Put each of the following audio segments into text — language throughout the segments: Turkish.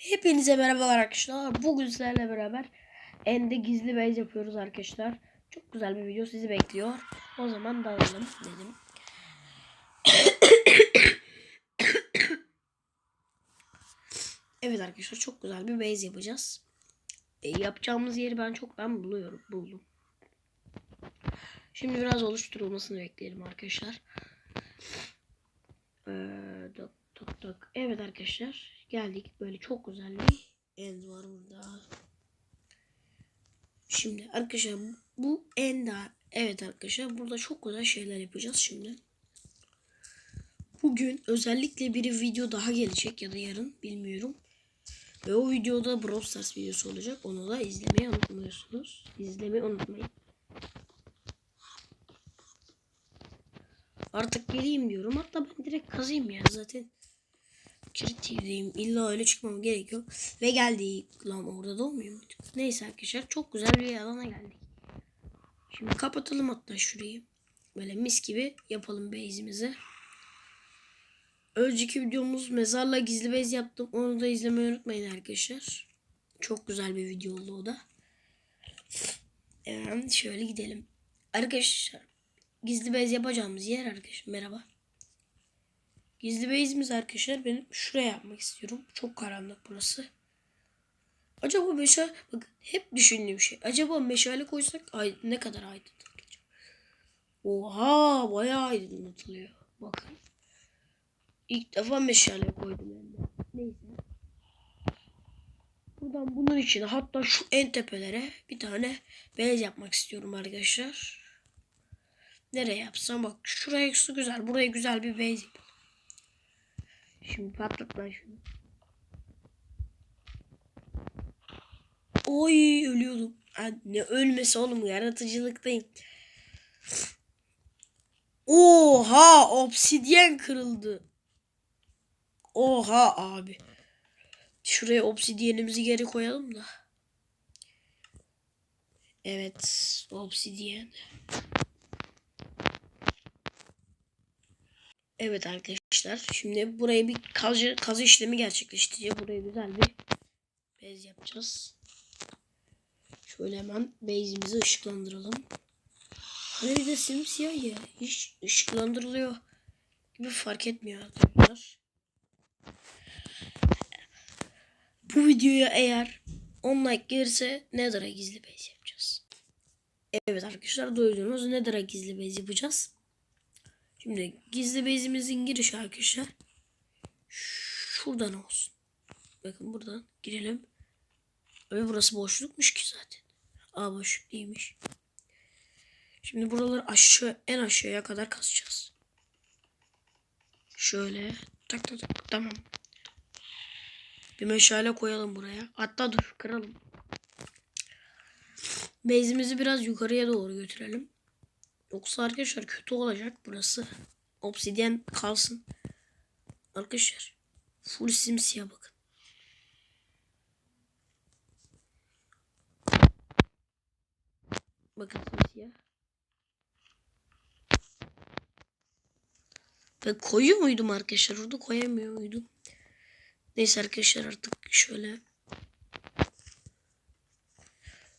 Hepinize merhabalar arkadaşlar. Bugün sizlerle beraber Ende gizli base yapıyoruz arkadaşlar. Çok güzel bir video sizi bekliyor. O zaman dalalım dedim. evet arkadaşlar çok güzel bir base yapacağız. E, yapacağımız yeri ben çok ben buluyorum buldum. Şimdi biraz oluşturulmasını bekleyelim arkadaşlar. Ee, tık. Evet arkadaşlar geldik. Böyle çok güzel bir end var burada. Şimdi arkadaşlar bu enda evet arkadaşlar burada çok güzel şeyler yapacağız şimdi. Bugün özellikle bir video daha gelecek ya da yarın bilmiyorum. Ve o videoda Brawl Stars videosu olacak. Onu da izlemeyi unutmuyorsunuz. İzlemeyi unutmayın. Artık geleyim diyorum. Hatta ben direkt kazayım ya zaten. Kiritivdeyim. İlla öyle çıkmam gerekiyor. Ve geldik. Lan orada da olmuyor muydu? Neyse arkadaşlar çok güzel bir alana geldik. Şimdi kapatalım hatta şurayı. Böyle mis gibi yapalım base'imizi. Önceki videomuz mezarla gizli base yaptım. Onu da izlemeyi unutmayın arkadaşlar. Çok güzel bir video oldu o da. Evet, şöyle gidelim. Arkadaşlar gizli base yapacağımız yer arkadaşlar. Merhaba. Gizli base'imiz arkadaşlar benim şuraya yapmak istiyorum. Çok karanlık burası. Acaba meşale bak hep düşündüğüm şey. Acaba meşale koysak ay, ne kadar aydınlatacak? Oha bayağı aydınlatılıyor. Bakın. İlk defa meşale koydum ben de. Neyse. Buradan bunun için hatta şu en tepelere bir tane beyaz yapmak istiyorum arkadaşlar. Nereye yapsam bak şuraya su güzel. Buraya güzel bir base yapalım. Şimdi patlat lan şunu. Oy ölüyordum. Ne ölmesi oğlum yaratıcılıktayım. Oha obsidyen kırıldı. Oha abi. Şuraya obsidyenimizi geri koyalım da. Evet obsidyen. Evet arkadaşlar. Şimdi buraya bir kazı, kazı işlemi gerçekleştireceğiz. Buraya güzel bir bez yapacağız. Şöyle hemen base'imizi ışıklandıralım. Hani bir de simsiyah ya. Hiç ışıklandırılıyor gibi fark etmiyor arkadaşlar. Bu videoya eğer 10 like gelirse Nether'a gizli base yapacağız. Evet arkadaşlar duydunuz Nether'a gizli base yapacağız. Şimdi gizli base'imizin girişi arkadaşlar. Şuradan olsun. Bakın buradan girelim. Ve burası boşlukmuş ki zaten. Aa boşluk değilmiş. Şimdi buraları aşağı en aşağıya kadar kazacağız. Şöyle tak tak tak tamam. Bir meşale koyalım buraya. Hatta dur kıralım. Base'imizi biraz yukarıya doğru götürelim. Yoksa arkadaşlar kötü olacak burası. Obsidyen kalsın. Arkadaşlar full simsiyah bakın. Bakın simsiyah. Ben koyuyor muydum arkadaşlar? Orada koyamıyor muydum? Neyse arkadaşlar artık şöyle.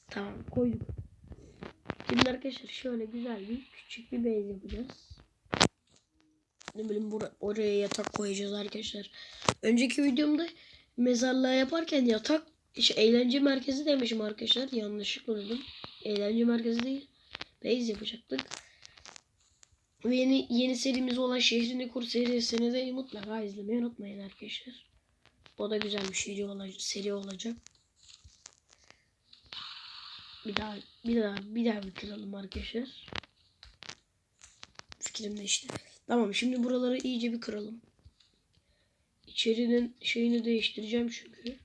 Tamam koyduk. Şimdi arkadaşlar şöyle güzel bir küçük bir base yapacağız. Ne bileyim bura, oraya yatak koyacağız arkadaşlar. Önceki videomda mezarlığa yaparken yatak işte eğlence merkezi demişim arkadaşlar. Yanlışlıkla dedim. Eğlence merkezi değil. Base yapacaktık. Yeni, yeni serimiz olan Şehrini Kur serisini de mutlaka izlemeyi unutmayın arkadaşlar. O da güzel bir seri olacak. Seri olacak. Bir daha bir daha bir daha bitirelim arkadaşlar. Fikrim değişti. Tamam şimdi buraları iyice bir kıralım. İçerinin şeyini değiştireceğim çünkü.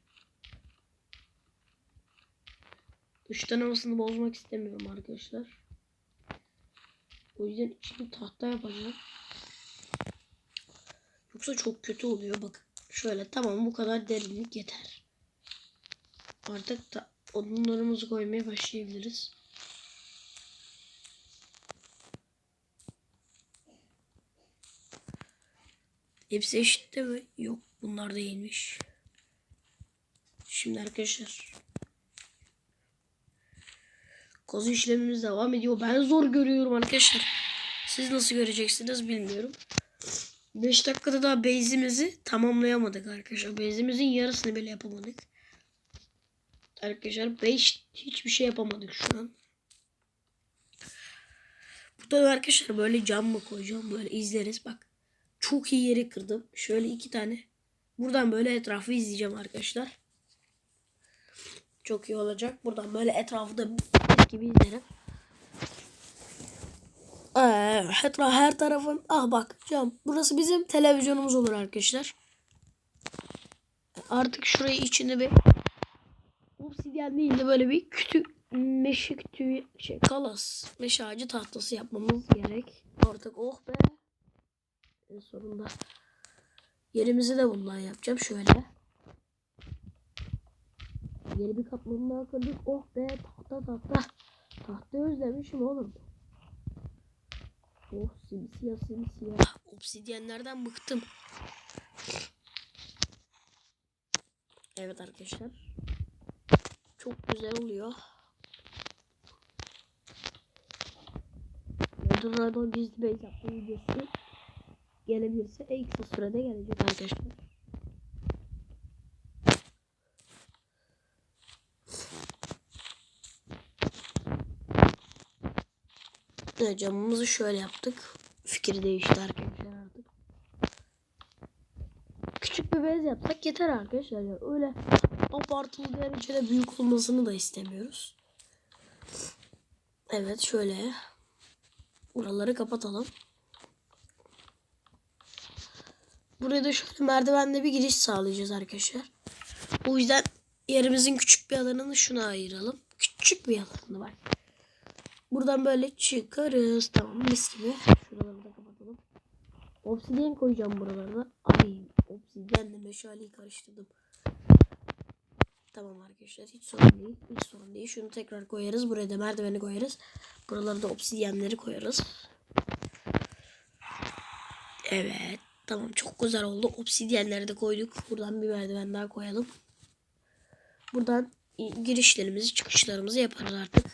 Dıştan havasını bozmak istemiyorum arkadaşlar. O yüzden içini tahta yapacağım. Yoksa çok kötü oluyor bakın. Şöyle tamam bu kadar derinlik yeter. Artık da odunlarımızı koymaya başlayabiliriz. Hepsi eşit mi? Yok bunlar değilmiş. Şimdi arkadaşlar. Kazı işlemimiz devam ediyor. Ben zor görüyorum arkadaşlar. Siz nasıl göreceksiniz bilmiyorum. 5 dakikada daha base'imizi tamamlayamadık arkadaşlar. Base'imizin yarısını bile yapamadık. Arkadaşlar 5 hiçbir şey yapamadık şu an. Burada arkadaşlar böyle cam mı koyacağım böyle izleriz bak. Çok iyi yeri kırdım. Şöyle iki tane. Buradan böyle etrafı izleyeceğim arkadaşlar. Çok iyi olacak. Buradan böyle etrafı da gibi izlerim. Ee, her, tarafım ah bak cam. Burası bizim televizyonumuz olur arkadaşlar. Artık şurayı içinde bir obsidyen değil de böyle bir kütük meşe kütüğü şey kalas meşe ağacı tahtası yapmamız gerek. Artık oh be. En sonunda yerimizi de bundan yapacağım şöyle. Yeni bir katmanı daha kırdık. Oh be tahta tahta. Tahta özlemişim oğlum. Oh simsiyah simsiyah. Obsidyenlerden bıktım. Evet arkadaşlar. Çok güzel oluyor. Eldorado gizli base yapma videosu gelebilirse en kısa sürede gelecek arkadaşlar. Evet, camımızı şöyle yaptık. Fikir değişti arkadaşlar artık. Küçük bir bez yapsak yeter arkadaşlar. Öyle abartılı derecede büyük olmasını da istemiyoruz. Evet şöyle. Buraları kapatalım. Buraya da şöyle merdivenle bir giriş sağlayacağız arkadaşlar. O yüzden yerimizin küçük bir alanını şuna ayıralım. Küçük bir alanı var. Buradan böyle çıkarız. Tamam mis gibi. Şuraları da kapatalım. Obsidyen koyacağım buralarda. Ay obsidyenle meşaleyi karıştırdım. Tamam arkadaşlar hiç sorun değil. Hiç sorun değil. Şunu tekrar koyarız. Buraya da merdiveni koyarız. Buralara da obsidyenleri koyarız. Evet. Tamam çok güzel oldu. Obsidyenleri de koyduk. Buradan bir merdiven daha koyalım. Buradan girişlerimizi çıkışlarımızı yaparız artık.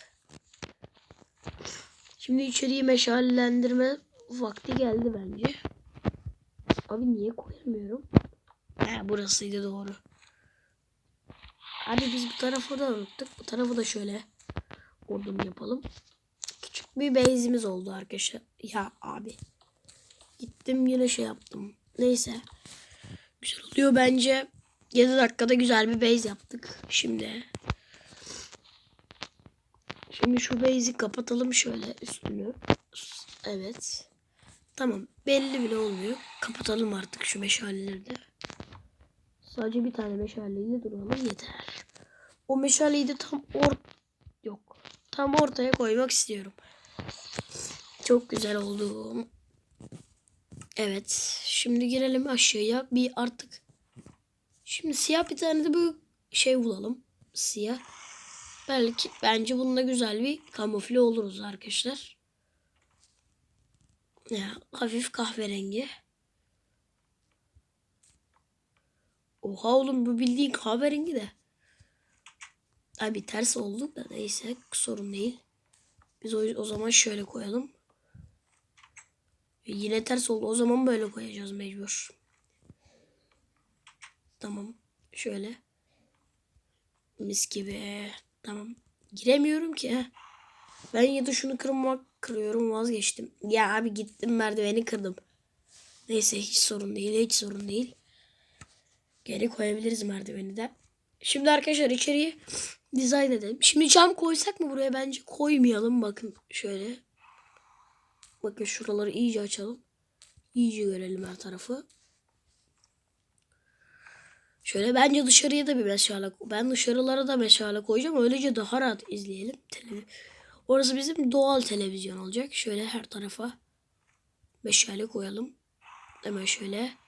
Şimdi içeriği meşalelendirme vakti geldi bence. Abi niye koyamıyorum? He burasıydı doğru. Abi biz bu tarafı da unuttuk. Bu tarafı da şöyle odun yapalım. Küçük bir base'imiz oldu arkadaşlar. Ya abi. Gittim yine şey yaptım. Neyse. Güzel oluyor bence. 7 dakikada güzel bir base yaptık. Şimdi. Şimdi şu base'i kapatalım şöyle üstünü. Evet. Tamam. Belli bile olmuyor. Kapatalım artık şu meşaleleri de. Sadece bir tane meşaleyle duralım yeter. O meşaleyi de tam or yok. Tam ortaya koymak istiyorum. Çok güzel oldu. Evet. Şimdi girelim aşağıya. Bir artık. Şimdi siyah bir tane de bu şey bulalım. Siyah. Belki bence bununla güzel bir kamufle oluruz arkadaşlar. Ya hafif kahverengi. Oha oğlum bu bildiğin kahverengi de. Abi ters olduk da neyse sorun değil. Biz o, o zaman şöyle koyalım. Ve yine ters oldu. O zaman böyle koyacağız mecbur. Tamam. Şöyle. Mis gibi. Tamam. Giremiyorum ki. Ben ya da şunu kırmak kırıyorum vazgeçtim. Ya abi gittim merdiveni kırdım. Neyse hiç sorun değil. Hiç sorun değil. Geri koyabiliriz merdiveni de. Şimdi arkadaşlar içeriye dizayn edelim. Şimdi cam koysak mı buraya? Bence koymayalım. Bakın şöyle. Bakın şuraları iyice açalım. İyice görelim her tarafı. Şöyle bence dışarıya da bir meşale Ben dışarılara da meşale koyacağım. Öylece daha rahat izleyelim. Orası bizim doğal televizyon olacak. Şöyle her tarafa meşale koyalım. Hemen şöyle.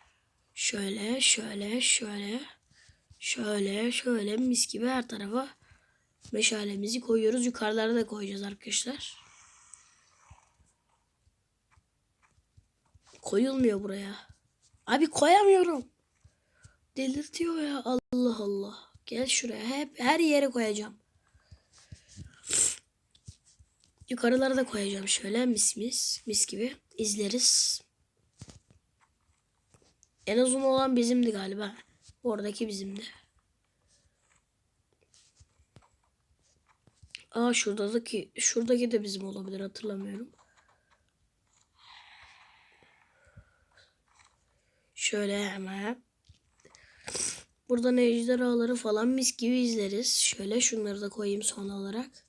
Şöyle, şöyle, şöyle. Şöyle, şöyle mis gibi her tarafa meşalemizi koyuyoruz. Yukarılara da koyacağız arkadaşlar. Koyulmuyor buraya. Abi koyamıyorum. Delirtiyor ya Allah Allah. Gel şuraya. Hep her yere koyacağım. Yukarılara da koyacağım şöyle mis mis mis gibi izleriz. En uzun olan bizimdi galiba. Oradaki bizimdi. Aa şuradaki şuradaki de bizim olabilir hatırlamıyorum. Şöyle hemen. Buradan ejderhaları falan mis gibi izleriz. Şöyle şunları da koyayım son olarak.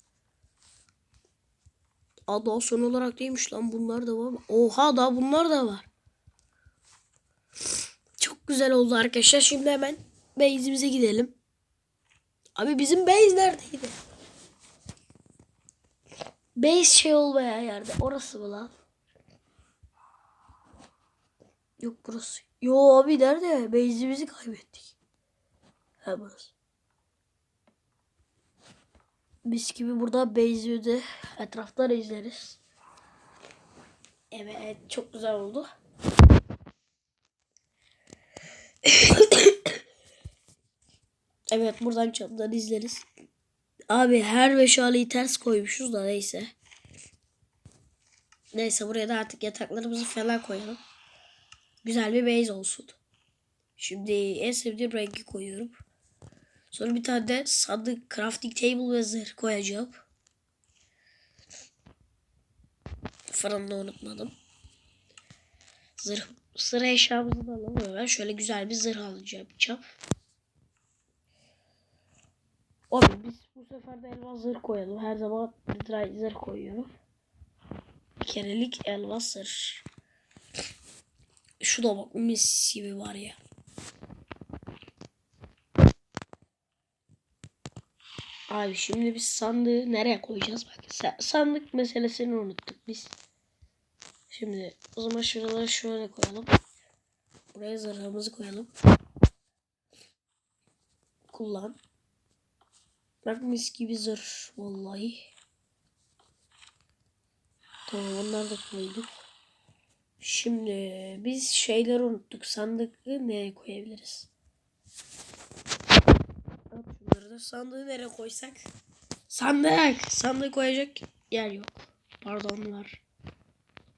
Aa daha son olarak değilmiş lan bunlar da var. Oha daha bunlar da var. Güzel oldu arkadaşlar. Şimdi hemen base'imize gidelim. Abi bizim base neredeydi? Base şey olmayan yerde. Orası mı lan? Yok burası. Yo abi nerede? Base'imizi kaybettik. Ha burası. Biz gibi burada base'imizi etraftan izleriz. Evet çok güzel oldu. evet buradan çapdan izleriz. Abi her meşaleyi ters koymuşuz da neyse. Neyse buraya da artık yataklarımızı falan koyalım. Güzel bir base olsun. Şimdi en sevdiğim rengi koyuyorum. Sonra bir tane de sandık, crafting table ve zırh koyacağım. Fırını unutmadım. Zırh, sıra eşyamızı da alalım hemen. Şöyle güzel bir zırh alacağım. Yapacağım. Abi biz bu sefer de elmas zırh koyalım. Her zaman bir zırh koyuyorum. Bir kerelik elmas zırh. Şu da bak mis gibi var ya. Abi şimdi biz sandığı nereye koyacağız? Bak sa- sandık meselesini unuttuk biz. Şimdi o zaman şuraları şöyle koyalım. Buraya zırhımızı koyalım. Kullan. Bak mis gibi zırh vallahi. Tamam onları da koyduk. Şimdi biz şeyleri unuttuk. Sandığı nereye koyabiliriz? At şunları da. Sandığı nereye koysak? Sandık. Sandığı koyacak yer yok. Pardonlar.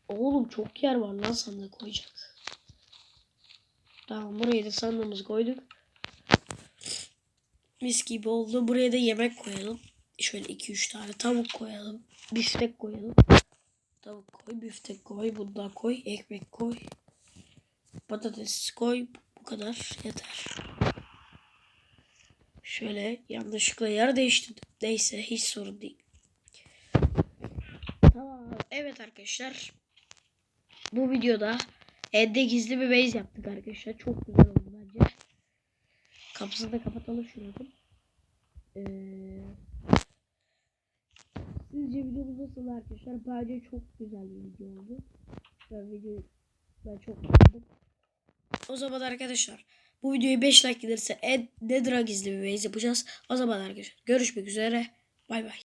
Oğlum çok yer var lan sandığı koyacak. Tamam buraya da sandığımızı koyduk. Mis gibi oldu. Buraya da yemek koyalım. Şöyle 2-3 tane tavuk koyalım. Biftek koyalım. Tavuk koy, biftek koy, bunda koy, ekmek koy. Patates koy. Bu kadar yeter. Şöyle yanlışlıkla yer değiştirdim. Neyse hiç sorun değil. Tamam. Evet arkadaşlar. Bu videoda evde gizli bir base yaptık arkadaşlar. Çok güzel oldu bence. Kapısını da kapatalım şunu. Ee, sizce videomuz nasıl arkadaşlar? Bence çok güzel bir video oldu. Ben videoyu ben çok beğendim. O zaman arkadaşlar bu videoyu 5 like gelirse Ed Nedra gizli bir base yapacağız. O zaman arkadaşlar görüşmek üzere. Bay bay.